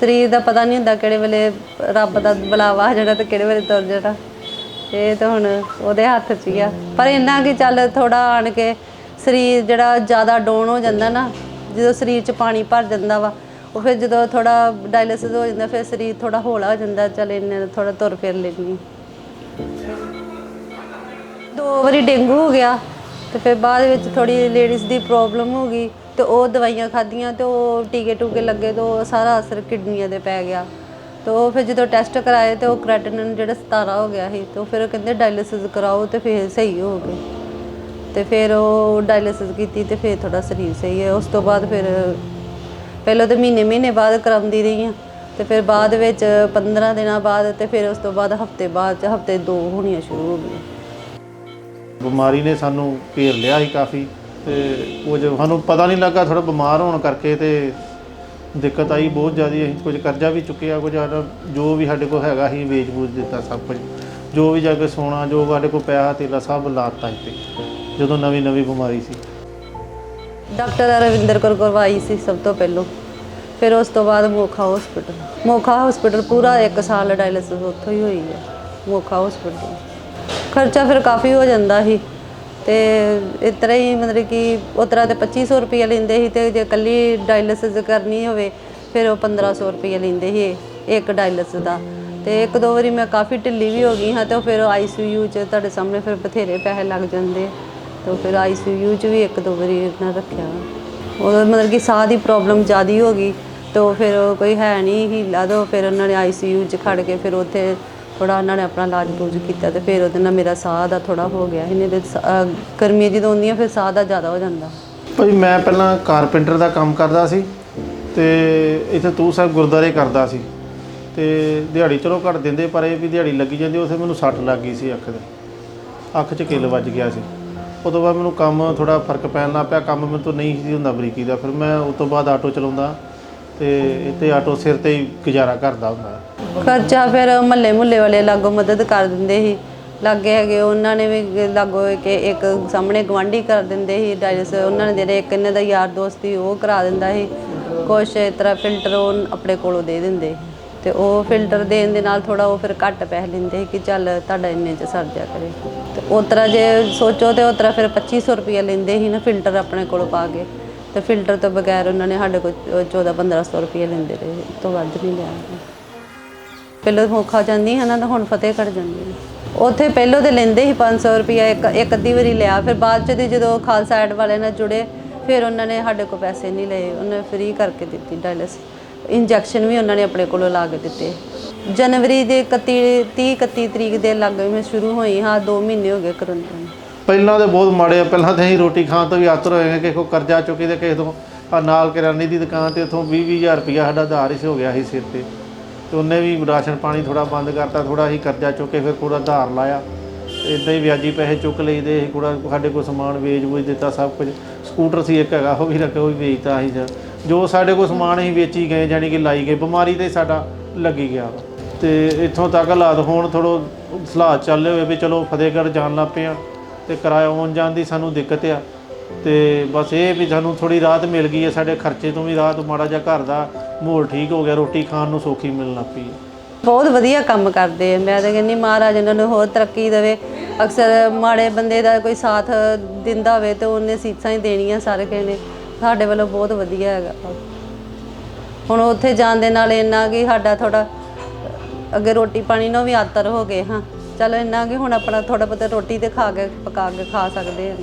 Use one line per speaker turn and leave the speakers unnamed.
ਸਰੀਰ ਦਾ ਪਤਾ ਨਹੀਂ ਹੁੰਦਾ ਕਿਹੜੇ ਵੇਲੇ ਰੱਬ ਦਾ ਬੁਲਾਵਾ ਆ ਜਾਣਾ ਤੇ ਕਿਹੜੇ ਵੇਲੇ ਤੁਰ ਜਾਣਾ। ਇਹ ਤਾਂ ਹੁਣ ਉਹਦੇ ਹੱਥ 'ਚ ਹੀ ਆ। ਪਰ ਇੰਨਾ ਕਿ ਚੱਲ ਥੋੜਾ ਆਣ ਕੇ ਸਰੀਰ ਜਿਹੜਾ ਜ਼ਿਆਦਾ ਡਾਊਨ ਹੋ ਜਾਂਦਾ ਨਾ, ਜਦੋਂ ਸਰੀਰ 'ਚ ਪਾਣੀ ਭਰ ਜਾਂਦਾ ਵਾ, ਉਹ ਫਿਰ ਜਦੋਂ ਥੋੜਾ ਡਾਇਲਿਸਿਸ ਹੋ ਜਾਂਦਾ, ਫਿਰ ਸਰੀਰ ਥੋੜਾ ਹੌਲਾ ਹੋ ਜਾਂਦਾ, ਚੱਲ ਇੰਨੇ ਥੋੜਾ ਤੁਰ ਫਿਰ ਲੈਂਦੀ ਦੋ ਵਾਰੀ ਡੇਂਗੂ ਹੋ ਗਿਆ ਤੇ ਫਿਰ ਬਾਅਦ ਵਿੱਚ ਥੋੜੀ ਲੇਡੀਜ਼ ਦੀ ਪ੍ਰੋਬਲਮ ਹੋ ਗਈ। ਤੇ ਉਹ ਦਵਾਈਆਂ ਖਾਧੀਆਂ ਤੇ ਉਹ ਟੀਕੇ ਟੂਕੇ ਲੱਗੇ ਤੇ ਉਹ ਸਾਰਾ ਅਸਰ ਕਿਡਨੀਆਂ ਦੇ ਪੈ ਗਿਆ। ਤੇ ਉਹ ਫਿਰ ਜਦੋਂ ਟੈਸਟ ਕਰਾਏ ਤੇ ਉਹ ਕ੍ਰੈਟਿਨਿਨ ਜਿਹੜਾ 17 ਹੋ ਗਿਆ ਸੀ ਤੇ ਉਹ ਫਿਰ ਉਹ ਕਹਿੰਦੇ ਡਾਇਲਿਸਿਸ ਕਰਾਓ ਤੇ ਫਿਰ ਸਹੀ ਹੋ ਗਏ। ਤੇ ਫਿਰ ਉਹ ਡਾਇਲਿਸਿਸ ਕੀਤੀ ਤੇ ਫਿਰ ਥੋੜਾ ਸਰੀਰ ਸਹੀ ਹੈ। ਉਸ ਤੋਂ ਬਾਅਦ ਫਿਰ ਪਹਿਲਾਂ ਤਾਂ ਮਹੀਨੇ ਮਹੀਨੇ ਬਾਅਦ ਕਰਾਉਂਦੀ ਰਹੀ ਹਾਂ। ਤੇ ਫਿਰ ਬਾਅਦ ਵਿੱਚ 15 ਦਿਨਾਂ ਬਾਅਦ ਤੇ ਫਿਰ ਉਸ ਤੋਂ ਬਾਅਦ ਹਫ਼ਤੇ ਬਾਅਦ ਚ ਹਫ਼ਤੇ ਦੋ ਹੋਣੀਆਂ ਸ਼ੁਰੂ ਹੋ ਗਈਆਂ।
ਬਿਮਾਰੀ ਨੇ ਸਾਨੂੰ ਘੇਰ ਲਿਆ ਸੀ ਕਾਫੀ। ਤੇ ਕੁਝ ਸਾਨੂੰ ਪਤਾ ਨਹੀਂ ਲੱਗਾ ਥੋੜਾ ਬਿਮਾਰ ਹੋਣ ਕਰਕੇ ਤੇ ਦਿੱਕਤ ਆਈ ਬਹੁਤ ਜ਼ਿਆਦਾ। ਅਸੀਂ ਕੁਝ ਕਰਜ਼ਾ ਵੀ ਚੁੱਕਿਆ, ਕੁਝ ਸਾਡਾ ਜੋ ਵੀ ਸਾਡੇ ਕੋਲ ਹੈਗਾ ਅਸੀਂ ਵੇਚ ਬੂਝ ਦਿੱਤਾ ਸਭ ਕੁਝ। ਜੋ ਵੀ ਜਾ ਕੇ ਸੋਨਾ, ਜੋ ਸਾਡੇ ਕੋਲ ਪਿਆ ਤੇਲਾ ਸਭ ਲਾਤਾ ਇੱਥੇ, ਜਦੋਂ ਨਵੀਂ ਨਵੀਂ ਬਿਮਾਰੀ ਸੀ।
ਡਾਕਟਰ ਰਵਿੰਦਰ ਕੌਰ ਕਰਵਾਈ ਸੀ ਸਭ ਤੋਂ ਪਹਿਲੋਂ। ਫਿਰ ਉਸ ਤੋਂ ਬਾਅਦ ਮੋਖਾ ਹਸਪੀਟਲ ਮੋਖਾ ਹਸਪੀਟਲ ਪੂਰਾ 1 ਸਾਲ ਡਾਇਲਿਸਿਸ ਉੱਥੋਂ ਹੀ ਹੋਈ ਹੈ, ਮੋਖਾ ਹਸਪੀਟਲ ਖਰਚਾ ਫਿਰ ਕਾਫੀ ਹੋ ਜਾਂਦਾ ਸੀ। ਤੇ ਇਸ ਤਰ੍ਹਾਂ ਹੀ ਮਤਲਬ ਕਿ ਉਸ ਤਰ੍ਹਾਂ ਤੇ 2500 ਰੁਪਏ ਲੈਂਦੇ ਸੀ ਤੇ ਜੇ ਕੱਲੀ ਡਾਇਲਿਸਿਸ ਕਰਨੀ ਹੋਵੇ, ਫਿਰ ਉਹ 1500 ਰੁਪਏ ਲੈਂਦੇ ਸੀ ਇੱਕ ਡਾਇਲਿਸਿਸ ਦਾ। ਤੇ ਇੱਕ ਦੋ ਵਾਰੀ ਮੈਂ ਕਾਫੀ ਢਿੱਲੀ ਵੀ ਹੋ ਗਈ ਹਾਂ ਤੇ ਉਹ ਫਿਰ ਆਈਸੀਯੂ ਚ ਤੁਹਾਡੇ ਸਾਹਮਣੇ ਫਿਰ ਬਥੇਰੇ ਪੈਸੇ ਲੱਗ ਜਾਂਦੇ। ਤੇ ਉਹ ਫਿਰ ਆਈਸੀਯੂ ਚ ਵੀ ਇੱਕ ਦੋ ਵਾਰੀ ਇਹਨਾਂ ਰੱਖਿਆ। ਉਹ ਮਤਲਬ ਕਿ ਸਾਹ ਦੀ ਪ੍ਰੋਬਲਮ ਜ਼ਿਆਦੀ ਹੋ ਗਈ ਤੇ ਉਹ ਫਿਰ ਕੋਈ ਹੈ ਨਹੀਂ ਹੀਲਾ ਦੋ ਫਿਰ ਉਹਨਾਂ ਨੇ ਆਈਸੀਯੂ ਚ ਖੜ ਕੇ ਫਿਰ ਉੱਥੇ ਥੋੜਾ ਉਹਨਾਂ ਨੇ ਆਪਣਾ ਇਲਾਜ ਬੂਜ ਕੀਤਾ ਤੇ ਫਿਰ ਉਹਦੇ ਨਾਲ ਮੇਰਾ ਸਾਹ ਦਾ ਥੋੜਾ ਹੋ ਗਿਆ। ਇਹਨੇ ਦੇ ਗਰਮੀਆਂ ਜਦੋਂ ਆਉਂਦੀਆਂ ਫਿਰ ਸਾਹ ਦਾ ਜ਼ਿਆਦਾ ਹੋ ਜਾਂਦਾ।
ਭਾਈ ਮੈਂ ਪਹਿਲਾਂ ਕਾਰਪੈਂਟਰ ਦਾ ਕੰਮ ਕਰਦਾ ਸੀ ਤੇ ਇੱਥੇ ਤੂ ਸਾਹਿਬ ਗੁਰਦਾਰੇ ਕਰਦਾ ਸੀ ਤੇ ਦਿਹਾੜੀ ਚਲੋ ਘੱਟ ਦਿੰਦੇ ਪਰ ਇਹ ਵੀ ਦਿਹਾੜੀ ਲੱਗੀ ਜਾਂਦੀ ਉਥੇ ਮੈਨੂੰ ਸੱਟ ਲੱਗ ਗਈ ਸੀ ਅੱਖ ਦੇ ਅੱਖ 'ਚ ਕਿੱਲ ਵੱਜ ਗਿਆ ਸੀ। ਉਸ ਤੋਂ ਬਾਅਦ ਮੈਨੂੰ ਕੰਮ ਥੋੜਾ ਫ਼ਰਕ ਪੈਣ ਲੱਗ ਪਿਆ, ਕੰਮ ਮੈਨੂੰ ਤੋਂ ਨਹੀਂ ਸੀ ਹੁੰਦਾ ਬਰੀਕੀ ਦਾ। ਫਿਰ ਮੈਂ ਉਸ ਤੋਂ ਬਾਅਦ ਆਟੋ ਚਲਾਉਂਦਾ ਤੇ ਇੱਥੇ ਆਟੋ ਸਿਰ ਤੇ ਹੀ ਗੁਜ਼ਾਰਾ ਕਰਦਾ ਹੁੰਦਾ।
ਖਰਚਾ ਫਿਰ ਮਹੱਲੇ ਮੁੱਲੇ ਵਾਲੇ ਲਾਗੋ ਮਦਦ ਕਰ ਦਿੰਦੇ ਸੀ। ਲਾਗੇ ਹੈਗੇ ਉਹਨਾਂ ਨੇ ਵੀ ਲਾਗੋ ਕਿ ਇੱਕ ਸਾਹਮਣੇ ਗਵਾਂਢੀ ਕਰ ਦਿੰਦੇ ਸੀ, ਡਾਇਲਸ ਉਹਨਾਂ ਨੇ ਜਿਹੜੇ ਇੱਕ ਇਹਨਾਂ ਦਾ ਯਾਰ ਦੋਸਤ ਸੀ, ਉਹ ਕਰਾ ਦਿੰਦਾ ਸੀ। ਕੁਛ ਇਸ ਤਰ੍ਹਾਂ ਫਿਲਟਰ ਉਹ ਆਪਣੇ ਕੋਲੋਂ ਦੇ ਦਿੰਦੇ ਤੇ ਉਹ ਫਿਲਟਰ ਦੇਣ ਦੇ ਨਾਲ ਥੋੜਾ ਉਹ ਫਿਰ ਘੱਟ ਪੈਸੇ ਲੈਂਦੇ ਸੀ ਕਿ ਚੱਲ ਤੁਹਾਡਾ ਇੰਨੇ ਚ ਸਰ ਜਾ ਕਰੇ। ਤੇ ਉਸ ਤਰ੍ਹਾਂ ਜੇ ਸੋਚੋ ਤੇ ਉਸ ਤਰ੍ਹਾਂ ਫਿਰ 2500 ਰੁਪਏ ਲੈਂਦੇ ਸੀ ਨਾ ਫਿਲਟਰ ਆਪਣੇ ਕੋਲੋਂ ਪਾ ਕੇ। ਤੇ ਫਿਲਟਰ ਤੋਂ ਬਗੈਰ ਉਹਨਾਂ ਨੇ ਸਾਡੇ ਕੋਲ 14 1500 ਰੁਪਏ ਲੈਂਦੇ ਰਹੇ ਇਸ ਤੋਂ ਵੱਧ ਨਹੀਂ ਲਿਆ। ਪਹਿਲਾਂ ਮੋਖਾ ਜਾਂਦੀ ਹੈ ਨਾ ਤਾਂ ਹੁਣ ਫਤਿਹ ਫਤਿਹਗੜ੍ਹ ਜਾਂਦੀ ਹੈ। ਉੱਥੇ ਪਹਿਲਾਂ ਤੇ ਲੈਂਦੇ ਸੀ 500 ਰੁਪਇਆ ਇੱਕ ਇੱਕ ਅੱਧੀ ਵਾਰੀ ਲਿਆ, ਫਿਰ ਬਾਅਦ ਚ ਦੀ ਜਦੋਂ ਖਾਲਸਾ ਐਡ ਵਾਲੇ ਨਾਲ ਜੁੜੇ, ਫਿਰ ਉਹਨਾਂ ਨੇ ਸਾਡੇ ਕੋਲ ਪੈਸੇ ਨਹੀਂ ਲਏ, ਉਹਨੇ ਫ੍ਰੀ ਕਰਕੇ ਦਿੱਤੀ ਡਾਇਲਸ ਇੰਜੈਕਸ਼ਨ ਵੀ ਉਹਨਾਂ ਨੇ ਆਪਣੇ ਕੋਲੋਂ ਲਾ ਕੇ ਦਿੱਤੇ। ਜਨਵਰੀ ਦੇ 31 30 31 ਤਰੀਕ ਦੇ ਲੱਗ ਮੈਂ ਸ਼ੁਰੂ ਹੋਈ ਹਾਂ 2 ਮਹੀਨੇ ਹੋ ਗਏ ਕਰਨ ਨੂੰ।
ਪਹਿਲਾਂ ਤੇ ਬਹੁਤ ਮਾੜੇ ਆ। ਪਹਿਲਾਂ ਤੇ ਅਸੀਂ ਰੋਟੀ ਖਾਣ ਤੋਂ ਵੀ ਆਤਰ ਹੋਏ ਹਾਂ ਕਿਸੇ ਕੋ ਕਰਜ਼ਾ ਚੁੱਕੀ ਤੇ ਕਿਸੇ ਤੋਂ ਆ ਨਾਲ ਕਿਰਾਨੇ ਦੀ ਦੁਕਾਨ ਤੇ ਉਥੋਂ 20 20000 ਰੁਪਇਆ ਸਾਡਾ ਉਧਾਰ ਹੀ ਹੋ ਗਿਆ ਸੀ ਸਿਰ ਤੇ। ਤੇ ਉਹਨੇ ਵੀ ਰਾਸ਼ਨ ਪਾਣੀ ਥੋੜਾ ਬੰਦ ਕਰਤਾ ਥੋੜਾ ਹੀ ਕਰਜ਼ਾ ਚੁੱਕ ਕੇ ਫਿਰ ਥੋੜਾ ਉਧਾਰ ਲਾਇਆ। ਇਦਾਂ ਹੀ ਵਿਆਜੀ ਪੈਸੇ ਚੁੱਕ ਲਈਦੇ ਸੀ ਥੋੜਾ ਸਾਡੇ ਕੋਲ ਸਮਾਨ ਵੇਚ ਵੂਚ ਦਿੱਤਾ ਸਭ ਕੁਝ। ਸਕੂਟਰ ਸੀ ਇੱਕ ਹੈਗਾ, ਉਹ ਵੀ ਰੱਖਿਆ, ਉਹ ਵੀ ਵੇਚਤਾ ਅਸੀਂ ਜਾਂ ਜੋ ਸਾਡੇ ਕੋਲ ਸਮਾਨ ਅਸੀਂ ਵੇਚੀ ਗਏ ਜਾਨੀ ਕਿ ਲਾਈ ਗਏ, ਬਿਮਾਰੀ ਤੇ ਸਾਡਾ ਲੱਗੀ ਗਿਆ ਵਾ। ਤੇ ਇੱਥੋਂ ਤੱਕ ਹਾਲਾਤ ਹੁਣ ਥੋੜੋ ਸਲਾਹ ਚੱਲੇ ਹੋਏ ਵੀ ਚਲੋ ਫਤਿਹਗੜ੍ਹ ਜਾਣ ਲੱਗ ਪਏ ਆ। ਤੇ ਕਿਰਾਇਆ ਆਉਣ ਜਾਣ ਦੀ ਸਾਨੂੰ ਦਿੱਕਤ ਆ। ਤੇ ਬਸ ਇਹ ਵੀ ਸਾਨੂੰ ਥੋੜੀ ਰਾਹਤ ਮਿਲ ਗਈ ਹੈ, ਸਾਡੇ ਖਰਚੇ ਤੋਂ ਵੀ ਰਾਹਤ, ਮਾੜਾ ਜਿਹਾ ਘਰ ਦਾ ਮਾਹੌਲ ਠੀਕ ਹੋ ਗਿਆ, ਰੋਟੀ ਖਾਣ ਨੂੰ ਸੌਖੀ ਮਿਲਣ ਲੱਗ ਪਈ
ਬਹੁਤ ਵਧੀਆ ਕੰਮ ਕਰਦੇ ਆ। ਮੈਂ ਤਾਂ ਕਹਿੰਦੀ ਮਹਾਰਾਜ ਇਹਨਾਂ ਨੂੰ ਹੋਰ ਤਰੱਕੀ ਦੇਵੇ। ਅਕਸਰ ਮਾੜੇ ਬੰਦੇ ਦਾ ਕੋਈ ਸਾਥ ਦਿੰਦਾ ਹੋਵੇ ਤੇ ਉਹਨੇ ਸੀਸਾਂ ਹੀ ਦੇਣੀਆਂ ਸਾਰੇ ਕਹਿੰਦੇ। ਸਾਡੇ ਵੱਲੋਂ ਬਹੁਤ ਵਧੀਆ ਹੈਗਾ। ਹੁਣ ਉੱਥੇ ਜਾਣ ਦੇ ਨਾਲ ਇੰਨਾ ਕਿ ਸਾਡਾ ਥੋੜਾ ਅੱਗੇ ਰੋਟੀ ਪਾਣੀ ਨੂੰ ਵੀ ਆਤਰ ਹੋ ਗਏ, ਹਾਂ। ਚਲੋ ਇੰਨਾ ਕਿ ਹੁਣ ਆਪਣਾ ਥੋੜਾ ਬਹੁਤਾ ਰੋਟੀ ਤੇ ਖਾ ਕੇ, ਪਕਾ ਕੇ ਖਾ ਸਕਦੇ ਹਾਂ